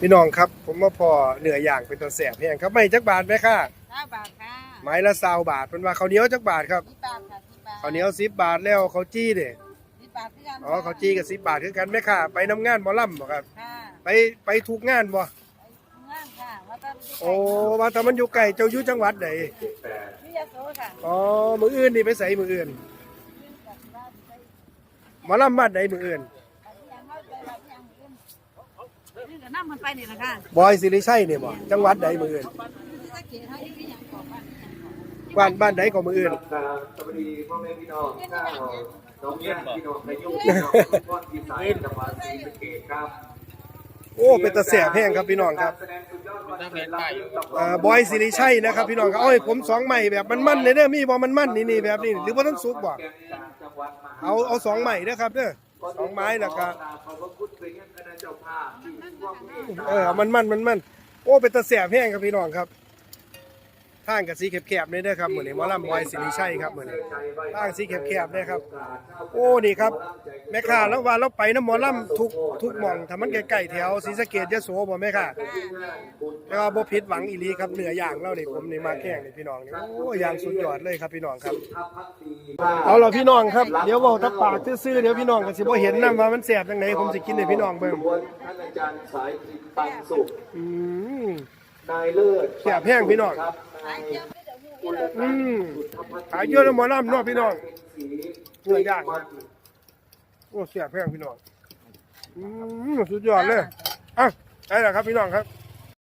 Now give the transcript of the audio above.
พี่น้องครับ ผมมาพอเนื้อย่างเป็นตัวแสบแห้งครับไม่จักบาทไหมค่ะห้าบาทค่ะไม้ละซาวบาทเป็นว่าข้าวเหนียวจักบาทครับสิบบาทค่ะสิบบาทข้าวเหนียวสิบบาทแล้วข้าวจี้เด้สิบบาทพี่กันอ๋อข้าวจี้กับสิบบาทคือกันไหมค่ะ ไปน้ำงานหมอลำบ่ครับ ค่ะไปไปทุกงานบ่ไปงานค่ะว่าตอนโอ้ว่าแต่มันอยู่ไกลเจ้าอยู่จังหวัดใดพี่ยาโสค่ะอ๋อมืออื่นนี่ไปใส่มืออื่นหมอลำบ้านใดมืออื่น นี่ ก็นั่มันไปนี่แหละค่ะบอยสิริชัยนี่บ่จังหวัดใดมืออื่นถ้าเขียนให้ที่ยังของบ้านบ้านบ้านใดก็มืออื่น สวัสดีพ่อแม่พี่น้องข้าวน้องญาติพี่น้องในยุคพี่น้องพ่อทีสายจังหวัดศรีสะเกษครับโอ้เป็นตาแสบแห้งครับพี่น้องครับแสดงสุดยอดวันเกิดเราอยู่กับอ่าบอยสิริชัยนะครับพี่น้องครับเอาให้ผมสองใหม่แบบมันๆเลยเด้อมีบ่มันๆนี่นี่แบบนี้หรือว่าต้องสุกบ่แกวัดมหาเอาเอาสองใหม่เด้อครับเด้อ สองไม้แล้วก็ขอบพระคุณไปยังคณะเจ้าภาพที่ร่วมมือเออมันมันมันมันโอ้เป็นตาแสบแห้งครับพี่น้องครับทางกับสีแคบๆนี่เด้อครับเหมือนหมอลำบอยสิริชัยครับเหมือนทางสีแคบๆเด้อครับ โอ้นี่ครับ แม่ค้าแล้วว่าเราไปน้ำหมอลำทุกทุกหม่องถ้ามันใกล้ๆแถวศรีสะเกษยะโสบ่แม่ค่ะแล้วก็บ่ผิดหวังอีหลีครับเนื้อย่างเรานี่ผมนี่มาแข่งนี่พี่น้องนี่โอ้อย่างสุดยอดเลยครับพี่น้องครับ เอาล่ะพี่น้องครับเดี๋ยวเว้าแตะปากซื่อๆเดี๋ยวพี่น้องก็สิบ่เห็นนํว่ามันแซ่บจังไดผมสิกินให้พี่น้องเบิ่งท่านอาจารย์สายปันสุขอืมนายเลิศแซ่บแห้งพี่น้องอืมขายเยอะแล้วหมอลำเนาะพี่น้องสีเนื้อย่างครับ โอ้เสียแพงพี่น้องอืมสุดยอดเลยอะได้แล้วครับพี่น้องครับ